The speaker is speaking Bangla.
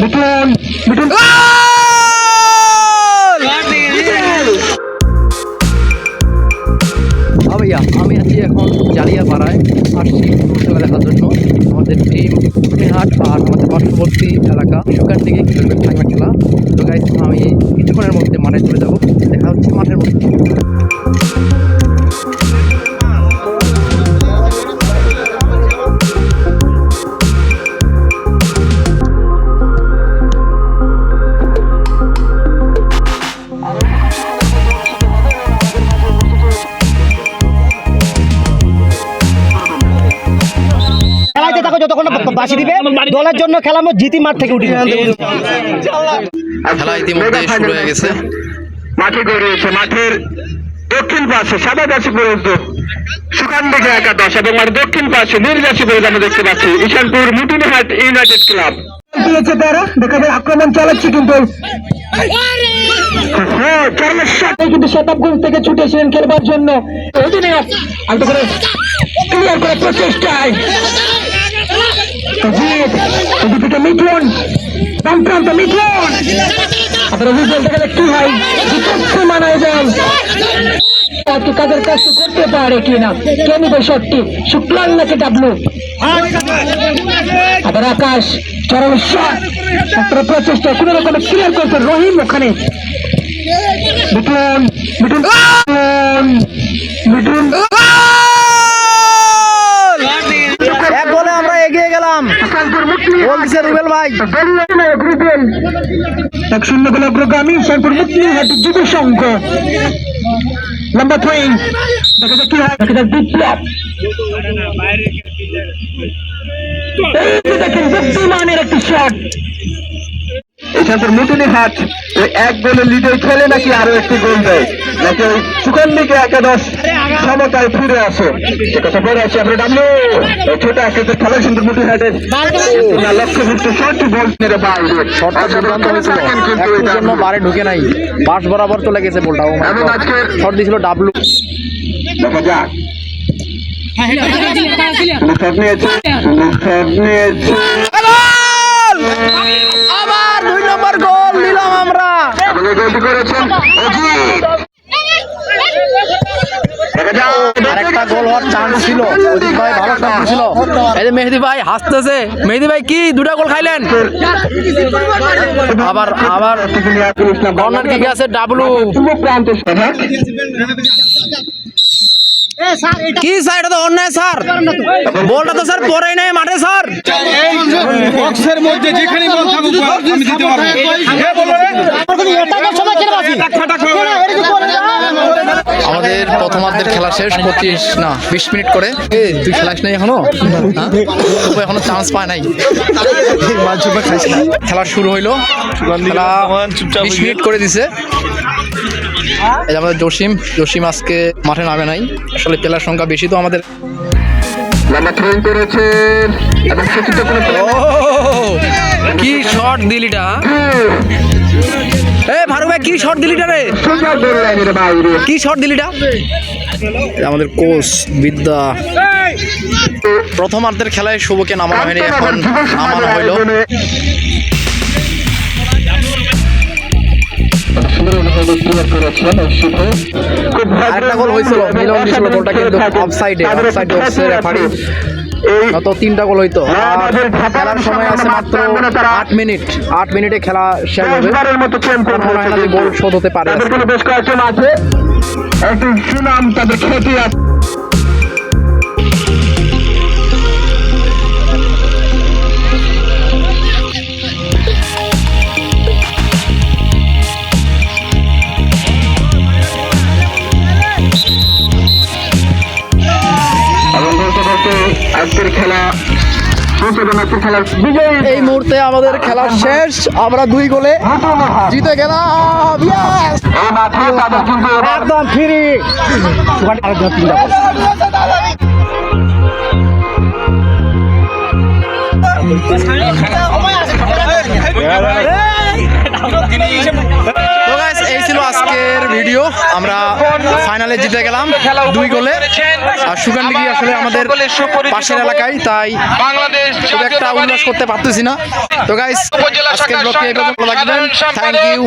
মিঠুন মিঠুন ভাইয়া আমি আছি এখন জালিয়াপাড়ায় আসছি খেলা দেখার জন্য। আমাদের টিম হাট আর আমাদের পার্শ্ববর্তী এলাকা। সেখান থেকে খেলবে খেলা। আমি কিছুক্ষণের মধ্যে মাঠে চলে যাব। দেখা হচ্ছে মাঠের মধ্যে। বাসি দিবে দলের জন্য খেলা আমরা জিতি মাঠ থেকে উঠি খেলা ইতিমধ্যে শুরু হয়ে গেছে। মাঠে গড়িয়েছে মাঠের দক্ষিণ পাশে সাদা দাসী পর্যন্ত সুখান দিকে একাদশ এবং আর দক্ষিণ পাশে নীলদাসী পর্যন্ত আমরা দেখতে পাচ্ছি ঈশানপুর মুটিনহাট ইউনাইটেড ক্লাব। দিয়েছে তারা দেখা যায় আক্রমণ চালাচ্ছে কিন্তু। হ্যাঁ, চার্লেস কিন্তু শতাবগঞ্জ থেকে ছুটে এসেছেন খেলবার জন্য। অধিনায়ক ক্লিয়ার করে প্রচেষ্টায়। জিৎ এদিকে মিঠুন সংক্রান্ত মিঠুন। আপনারা বুঝতে গেলে কি হয় বিপক্ষ মানায় যান। আজকে কাদের কাজ করতে পারে কিনা কে নিবে শটটি শুক্লান নাকি ডাবলু? আবার আকাশ, চরম শট আপনারা প্রচেষ্টা কোন রকমে ক্লিয়ার করছে রহিম ওখানে। মিঠুন মিঠুন। ভাই। এক শূন্য গোল অগ্রগামী মুক্তিহাট যুব সংঘ নাম্বার থ্রি দেখা যাক কি হয়। দেখা যাক বিপ্লব দেখেন বুদ্ধিমানের একটি শট এখানকার মুটুনি হাট এক গোলে লিডে খেলে নাকি আরও একটি গোল দেয়? নাকি ওই একাদশ সমতায় ফিরে আসে? সে কথা পরে আছে আমরা। ডামলো ছোট খেলা সুন্দর হাটের শট গোল মেরে একটুর জন্য বারে ঢুকে নাই। পাশ বরাবর চলে গেছে বলটা। ও এবং আজকের শট দিয়েছিল ডাবলু। দেখা যাক। আবার দুই নম্বর গোল নিলাম আমরা। গোলটি করেছেন। আরেকটা গোল হওয়ার চান্স ছিল। অজিত ভাই ভালো চান্স ছিল এই যে মেহেদি ভাই হাসতেছে। মেহেদি ভাই কি দুটা গোল খাইলেন? আবার আবার কর্নার কিকে আছে? ডাবলু কি স্যার এটা তো অন্যায় স্যার বলটা তো স্যার পরে নেই মাঠে স্যার বক্সের মধ্যে যেখানে বল থাকুক আমি দিতে পারব কে বলব রে? সময় খেলে বাসি ফাটাক হয়ে গেল। আমাদের প্রথমার্ধের খেলা শেষ পঁচিশ না বিশ মিনিট করে। তুই খেলাস নাই এখনও? হ্যাঁ? এখনও চান্স পায় নাই। খেলা শুরু হইল। খেলা বিশ মিনিট করে দিছে। এই আমাদের জসিম জসিম আজকে মাঠে নামে নাই। আসলে প্লেয়ার সংখ্যা বেশি তো আমাদের। কি শট দিলিটা এ ফারুক ভাই কি শট দিলিটা রে? কি শট দিলিটা আমাদের কোচ বিদ্যা। প্রথমার্ধের খেলায় শুভকে নামানো হয়নি এখন নামানো হইল। আরেকটা গোল হয়েছিল। মিলন দিয়েছিল গোলটা কিন্তু অফসাইডে অফসাইডে অফসাইড রেফারি গত তিনটা গোল হইতো। খেলার সময় আছে মাত্র আট মিনিট। আট মিনিটে। খেলা শেষ হবে। মতো চ্যাম্পিয়ন হয় না যে গোল শোধ হতে পারে। বেশ কয়েকজন আছে। একটু সুনাম তাদের খ্যাতি আছে। এই মুহূর্তে আমাদের খেলা শেষ। আমরা দুই গোলে জিতে গেলাম। একদম যদিও আমরা ফাইনালে জিতে গেলাম দুই গোলে। আর সুগান ডিগ্রি আসলে আমাদের পাশের এলাকায় তাই বাংলাদেশ একটা উল্লাস করতে পারতেছি না। তো গাইস আজকের ব্লগটি এই পর্যন্ত থ্যাংক ইউ